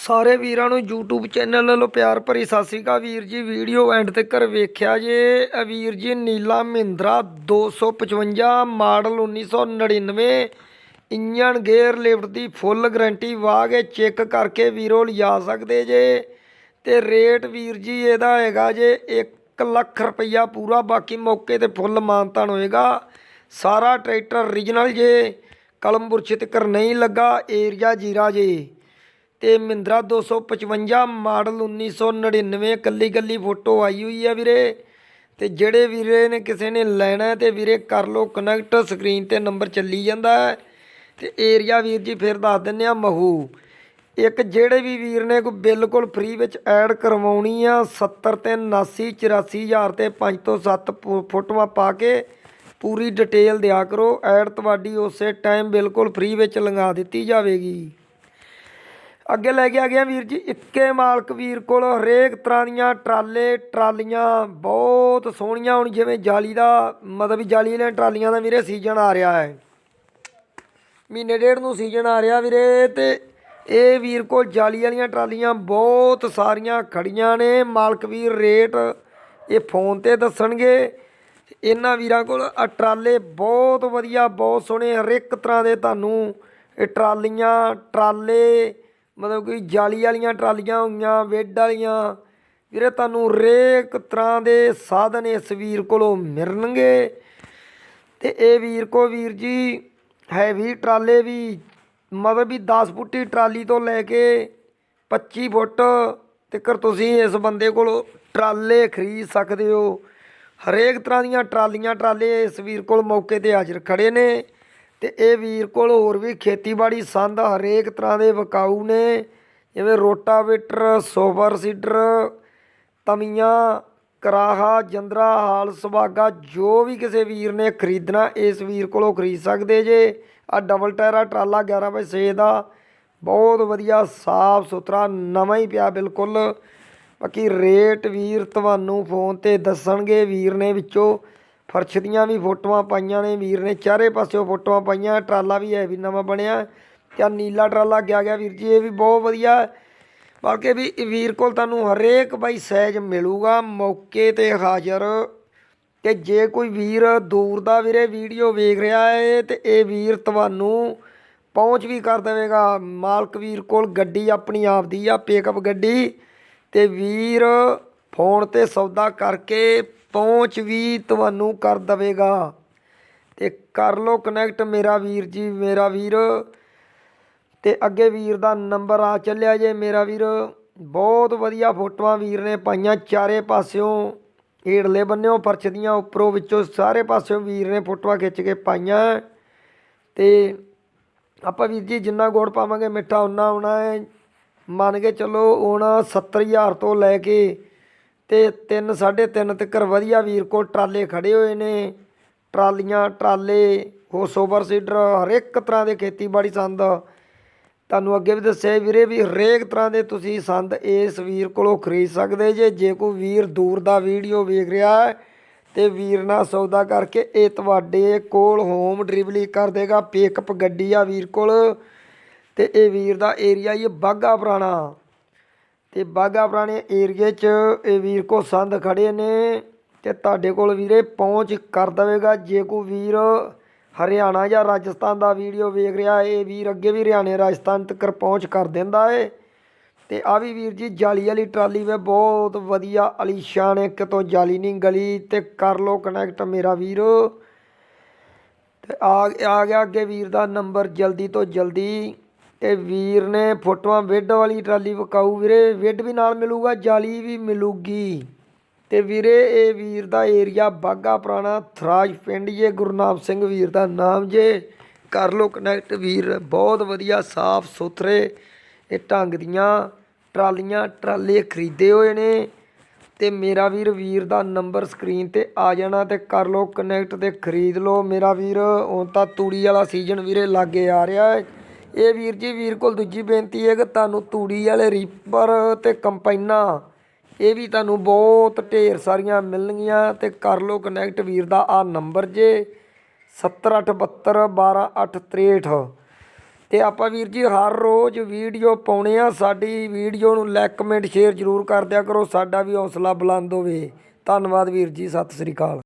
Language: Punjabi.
ਸਾਰੇ ਵੀਰਾਂ ਨੂੰ YouTube ਚੈਨਲ ਵੱਲੋਂ ਪਿਆਰ ਭਰੀ ਸਤਿ ਸ੍ਰੀ ਅਕਾਲ ਵੀਰ ਜੀ। ਵੀਡੀਓ ਐਂਡ ਤੱਕ ਵੇਖਿਆ ਜੇ, ਇਹ ਵੀਰ ਜੀ ਨੀਲਾ Mahindra 255 model 1999 engine gear lift ਦੀ ਫੁੱਲ ਗਾਰੰਟੀ ਵਾਹ ਕੇ ਚੈੱਕ ਕਰਕੇ ਵੀਰੋ ਲਿਜਾ ਸਕਦੇ ਜੇ। ਤੇ ਰੇਟ ਵੀਰ ਜੀ ਇਹਦਾ ਹੈਗਾ ਜੇ 1 ਲੱਖ ਰੁਪਈਆ ਪੂਰਾ, ਬਾਕੀ ਮੌਕੇ ਤੇ ਫੁੱਲ ਮਾਨਤਾਨ ਹੋਏਗਾ। ਸਾਰਾ ਟਰੈਕਟਰ ਓਰੀਜਨਲ ਜੇ ਕਲਮ ਕਲਮਬੁਰਸ਼ ਤੱਕ ਨਹੀਂ ਲੱਗਾ ਏਰੀਆ ਜੀਰਾ ਜੇ। ਤੇ ਮਹਿੰਦਰਾ 255 ਮਾਡਲ 1999 ਕੱਲੀ ਕੱਲੀ ਫੋਟੋ ਆਈ ਹੋਈ ਆ ਵੀਰੇ। ਤੇ ਜਿਹੜੇ ਵੀਰੇ ਨੇ ਕਿਸੇ ਨੇ ਲੈਣਾ ਹੈ ਤੇ ਵੀਰੇ ਕਰ ਲਓ ਕਨੈਕਟ ਸਕਰੀਨ ਤੇ ਨੰਬਰ ਚੱਲੀ ਜਾਂਦਾ ਹੈ। ਤੇ ਏਰੀਆ ਵੀਰ ਜੀ ਫਿਰ ਦੱਸ ਦਿੰਨੇ ਆ ਮਹੂ। ਇੱਕ ਜਿਹੜੇ ਵੀ ਵੀਰ ਨੇ ਕੋਈ ਬਿਲਕੁਲ ਫ੍ਰੀ ਵਿੱਚ ਐਡ ਕਰਵਾਉਣੀ ਆ 70 ਤੇ 79 84000 ਤੇ 5 ਤੋਂ 7 ਫੋਟੋਆਂ ਪਾ ਕੇ ਪੂਰੀ ਡਿਟੇਲ ਦਿਆ ਕਰੋ। ਐਡ ਤੁਹਾਡੀ ਉਸੇ ਟਾਈਮ ਬਿਲਕੁਲ ਫ੍ਰੀ ਵਿੱਚ ਲੰਘਾ ਦਿੱਤੀ ਜਾਵੇਗੀ। ਅੱਗੇ ਲੈ ਕੇ ਆ ਗਿਆ ਵੀਰ ਜੀ, ਇੱਕੇ ਮਾਲਕ ਵੀਰ ਕੋਲ ਹਰੇਕ ਤਰ੍ਹਾਂ ਦੀਆਂ ਟਰਾਲੇ, ਟਰਾਲੀਆਂ ਬਹੁਤ ਸੋਹਣੀਆਂ ਹੁਣ, ਜਿਵੇਂ ਜਾਲੀ ਦਾ, ਮਤਲਬ ਵੀ ਜਾਲੀ ਵਾਲੀਆਂ ਟਰਾਲੀਆਂ ਦਾ ਵੀਰੇ ਸੀਜ਼ਨ ਆ ਰਿਹਾ ਹੈ। ਮਹੀਨੇ ਡੇਢ ਨੂੰ ਸੀਜ਼ਨ ਆ ਰਿਹਾ ਵੀਰੇ ਤੇ ਇਹ ਵੀਰ ਕੋਲ ਜਾਲੀ ਵਾਲੀਆਂ ਟਰਾਲੀਆਂ ਬਹੁਤ ਸਾਰੀਆਂ ਖੜੀਆਂ ਨੇ। ਮਾਲਕ ਵੀਰ ਰੇਟ ਇਹ ਫੋਨ ਤੇ ਦੱਸਣਗੇ। ਇਹਨਾਂ ਵੀਰਾਂ ਕੋਲ ਆਹ ਟਰਾਲੇ ਬਹੁਤ ਵਧੀਆ, ਬਹੁਤ ਸੋਹਣੇ ਹਰ ਇੱਕ ਤਰ੍ਹਾਂ ਦੇ ਤੁਹਾਨੂੰ ਇਹ ਟਰਾਲੀਆਂ, ਟਰਾਲੇ ਮਤਲਬ ਕਿ ਜਾਲੀ ਵਾਲੀਆਂ ਟਰਾਲੀਆਂ ਹੋਈਆਂ ਵੇਡ ਵਾਲੀਆਂ। ਵੀਰੇ, ਤੁਹਾਨੂੰ ਹਰੇਕ ਤਰ੍ਹਾਂ ਦੇ ਸਾਧਨ ਇਸ ਵੀਰ ਕੋਲੋਂ ਮਿਲਣਗੇ। ਤੇ ਇਹ ਵੀਰ ਕੋ ਵੀਰ ਜੀ, ਹੈਵੀ ਟਰਾਲੇ ਵੀ, ਮਤਲਬ ਵੀ 10 ਫੁੱਟੀ ਟਰਾਲੀ ਤੋਂ ਲੈ ਕੇ 25 ਫੁੱਟ ਤੱਕ ਤੁਸੀਂ ਇਸ ਬੰਦੇ ਕੋਲੋਂ ਟਰਾਲੇ ਖਰੀਦ ਸਕਦੇ ਹੋ। ਹਰੇਕ ਤਰ੍ਹਾਂ ਦੀਆਂ ਟਰਾਲੀਆਂ, ਟਰਾਲੇ ਇਸ ਵੀਰ ਕੋਲ ਮੌਕੇ ਤੇ ਹਾਜ਼ਰ ਖੜੇ ਨੇ। ਤੇ ਇਹ ਵੀਰ ਕੋਲ ਹੋਰ ਵੀ ਖੇਤੀਬਾੜੀ ਸੰਦ ਹਰੇਕ ਤਰ੍ਹਾਂ ਦੇ ਵਿਕਾਊ ਨੇ, ਜਿਵੇਂ ਰੋਟਾਵੇਟਰ ਸੋਫਰ ਸੀਡਰ, ਤਮੀਆਂ, ਕਰਾਹਾ, ਜੰਦਰਾ, ਹਾਲ ਸੁਭਾਗਾ ਜੋ ਵੀ ਕਿਸੇ ਵੀਰ ਨੇ ਖਰੀਦਣਾ, ਇਸ ਵੀਰ ਕੋਲੋਂ ਖਰੀਦ ਸਕਦੇ ਜੇ। ਆ ਡਬਲ ਟਾਇਰਾ ਟਰਾਲਾ 11 ਬਾਈ 6 ਦਾ। ਬਹੁਤ ਵਧੀਆ, ਸਾਫ਼ ਸੁਥਰਾ, ਨਵਾਂ ਹੀ ਪਿਆ ਬਿਲਕੁਲ। ਬਾਕੀ ਰੇਟ ਵੀਰ ਤੁਹਾਨੂੰ ਫੋਨ ਤੇ ਦੱਸਣਗੇ, ਵੀਰ ਨੇ ਵਿੱਚੋਂ ਫਰਸ਼ ਦੀਆਂ ਵੀ ਫੋਟੋਆਂ ਪਾਈਆਂ ਨੇ, ਵੀਰ ਨੇ ਚਾਰੇ ਪਾਸਿਓਂ ਫੋਟੋਆਂ ਪਾਈਆਂ, ਟਰਾਲਾ ਵੀ ਹੈ ਵੀ ਨਵਾਂ ਬਣਿਆ। ਤੇ ਨੀਲਾ ਟਰਾਲਾ ਗਿਆ ਗਿਆ ਵੀਰ ਜੀ, ਇਹ ਵੀ ਬਹੁਤ ਵਧੀਆ। ਹੈ। ਬਲਕਿ ਵੀ ਵੀਰ ਕੋਲ ਤੁਹਾਨੂੰ ਹਰੇਕ ਬਾਈ ਸਾਈਜ਼ ਮਿਲੂਗਾ, ਮੌਕੇ ਤੇ ਹਾਜ਼ਰ। ਤੇ ਜੇ ਕੋਈ ਵੀਰ ਦੂਰ ਦਾ ਵੀਰੇ ਵੀਡੀਓ ਵੇਖ ਰਿਹਾ ਹੈ ਤੇ ਇਹ ਵੀਰ ਤੁਹਾਨੂੰ ਪਹੁੰਚ ਵੀ ਕਰ ਦੇਵੇਗਾ। ਮਾਲਕ ਵੀਰ ਕੋਲ ਗੱਡੀ ਆਪਣੀ ਆਪ ਦੀ ਆ ਪਿਕਅਪ ਗੱਡੀ। ਤੇ ਵੀਰ ਫੋਨ ਤੇ ਸੌਦਾ ਕਰਕੇ ਪਹੁੰਚ ਵੀ ਤੁਹਾਨੂੰ ਕਰ ਦੇਵੇਗਾ। ਤੇ ਕਰ ਲਓ ਕਨੈਕਟ ਮੇਰਾ ਵੀਰ ਜੀ, ਮੇਰਾ ਵੀਰ। ਤੇ ਅੱਗੇ ਵੀਰ ਦਾ ਨੰਬਰ ਆ ਚੱਲਿਆ ਜੇ ਮੇਰਾ ਵੀਰ। ਬਹੁਤ ਵਧੀਆ ਫੋਟੋਆਂ ਵੀਰ ਨੇ ਪਾਈਆਂ ਚਾਰੇ ਪਾਸਿਓਂ। ਏੜਲੇ ਬੰਨਿਓ ਫਰਸ਼ ਦੀਆਂ, ਉੱਪਰੋਂ ਵਿੱਚੋਂ ਸਾਰੇ ਪਾਸਿਓਂ ਵੀਰ ਨੇ ਫੋਟੋਆਂ ਖਿੱਚ ਕੇ ਪਾਈਆਂ। ਤੇ ਆਪਾਂ ਵੀਰ ਜੀ ਜਿੰਨਾ ਗੁੜ ਪਾਵਾਂਗੇ, ਮਿੱਠਾ ਉਨਾ ਆਉਣਾ ਹੈ। ਮੰਨ ਕੇ ਚੱਲੋ ਹੁਣ 70000 ਤੋਂ ਲੈ ਕੇ ਤੇ 3 3.5 ਤੱਕ ਵਧੀਆ ਵੀਰ ਕੋਲ ਟਰਾਲੇ ਖੜੇ ਹੋਏ ਨੇ। ਟਰਾਲੀਆਂ, ਟਰਾਲੇ ਹੋ ਸੋਬਰ ਸੀਡਰ ਹਰੇਕ ਤਰ੍ਹਾਂ ਦੇ ਖੇਤੀਬਾੜੀ ਸੰਦ। ਤੁਹਾਨੂੰ ਅੱਗੇ ਵੀ ਦੱਸਿਆ ਵੀਰੇ ਵੀ ਹਰੇਕ ਤਰ੍ਹਾਂ ਦੇ ਤੁਸੀਂ ਸੰਦ ਇਸ ਵੀਰ ਕੋਲੋਂ ਖਰੀਦ ਸਕਦੇ ਜੇ। ਜੇ ਕੋਈ ਵੀਰ ਦੂਰ ਦਾ ਵੀਡੀਓ ਵੇਖ ਰਿਹਾ ਹੈ ਤੇ ਵੀਰ ਨਾਲ ਸੌਦਾ ਕਰਕੇ ਇਹ ਤੁਹਾਡੇ ਕੋਲ ਹੋਮ ਡਿਲੀਵਰੀ ਕਰ ਦੇਗਾ ਪਿਕਅਪ ਗੱਡੀ ਆ ਵੀਰ ਕੋਲ। ਤੇ ਇਹ ਵੀਰ ਦਾ ਏਰੀਆ ਇਹ ਬਾਗਾ ਪੁਰਾਣਾ। ਤੇ ਬਾਗਾ ਪੁਰਾਣੇ ਏਰੀਏ 'ਚ ਇਹ ਵੀਰ ਕੋ ਸੰਦ ਖੜੇ ਨੇ ਤੇ ਤੁਹਾਡੇ ਕੋਲ ਵੀਰੇ ਪਹੁੰਚ ਕਰ ਦੇਵੇਗਾ। ਜੇ ਕੋਈ ਵੀਰ ਹਰਿਆਣਾ ਜਾਂ ਰਾਜਸਥਾਨ ਦਾ ਵੀਡੀਓ ਵੇਖ ਰਿਹਾ, ਇਹ ਵੀਰ ਅੱਗੇ ਵੀ ਹਰਿਆਣੇ, ਰਾਜਸਥਾਨ ਤੱਕ ਪਹੁੰਚ ਕਰ ਦਿੰਦਾ ਏ। ਤੇ ਆ ਵੀ ਵੀਰ ਜੀ, ਜਾਲੀ ਵਾਲੀ ਟਰਾਲੀ ਵੇ ਬਹੁਤ ਵਧੀਆ ਅਲੀਸ਼ਾਨ ਇੱਕ ਤੋਂ ਜਾਲੀ ਨਹੀਂ ਗਲੀ ਤੇ ਕਰ ਲੋ ਕਨੈਕਟ ਮੇਰਾ ਵੀਰ। ਤੇ ਆ ਆ ਗਿਆ ਅੱਗੇ ਵੀਰ ਦਾ ਨੰਬਰ ਜਲਦੀ ਤੋਂ ਜਲਦੀ। ਤੇ ਵੀਰ ਨੇ ਫੋਟੋਆਂ ਵਿੱਡ ਵਾਲੀ ਟਰਾਲੀ ਵਿਕਾਊ ਵੀਰੇ ਵਿੱਡ ਵੀ ਨਾਲ ਮਿਲੂਗਾ, ਜਾਲੀ ਵੀ ਮਿਲੂਗੀ। ਤੇ ਵੀਰੇ, ਇਹ ਵੀਰ ਦਾ ਏਰੀਆ ਬਾਗਾ ਪੁਰਾਣਾ ਥਰਾਜ ਪਿੰਡ ਜੇ ਗੁਰਨਾਮ ਸਿੰਘ ਵੀਰ ਦਾ ਨਾਮ ਜੇ। ਕਰ ਲੋ ਕਨੈਕਟ ਵੀਰ, ਬਹੁਤ ਵਧੀਆ, ਸਾਫ਼ ਸੁਥਰੇ, ਇਹ ਢੰਗ ਦੀਆਂ ਟਰਾਲੀਆਂ, ਟਰਾਲੇ ਖਰੀਦੇ ਹੋਏ ਨੇ। ਤੇ ਮੇਰਾ ਵੀਰ ਵੀਰ ਦਾ ਨੰਬਰ ਸਕਰੀਨ ਤੇ ਆ ਜਾਣਾ ਤੇ ਕਰ ਲੋ ਕਨੈਕਟ ਤੇ ਖਰੀਦ ਲੋ। ਮੇਰਾ ਵੀਰ, ਹੁਣ ਤਾਂ ਤੂੜੀ ਵਾਲਾ ਸੀਜ਼ਨ ਵੀਰੇ, ਲਾਗੇ ਆ ਰਿਹਾ ਹੈ ਇਹ ਵੀਰ ਜੀ, ਵੀਰ ਕੋਲ ਦੂਜੀ ਬੇਨਤੀ ਹੈ ਕਿ ਤੁਹਾਨੂੰ ਤੂੜੀ ਵਾਲੇ ਰੀਪਰ ਤੇ ਕੰਪਾਈਨਾਂ ਇਹ ਵੀ ਤੁਹਾਨੂੰ ਬਹੁਤ ਢੇਰ ਸਾਰੀਆਂ ਮਿਲਣਗੀਆਂ ਤੇ ਕਰ ਲੋ ਕਨੈਕਟ ਵੀਰ ਦਾ ਆ ਨੰਬਰ ਜੇ 7872 12863 ਤੇ ਆਪਾਂ ਵੀਰ ਜੀ, ਹਰ ਰੋਜ਼ ਵੀਡੀਓ ਪਾਉਣੇ ਆ, ਸਾਡੀ ਵੀਡੀਓ ਨੂੰ ਲਾਈਕ ਕਮੈਂਟ ਸ਼ੇਅਰ ਜ਼ਰੂਰ ਕਰ ਦਿਆ ਕਰੋ, ਸਾਡਾ ਵੀ ਹੌਸਲਾ ਬੁਲੰਦ ਹੋਵੇ। ਧੰਨਵਾਦ ਵੀਰ ਜੀ, ਸਤਿ ਸ੍ਰੀ ਅਕਾਲ।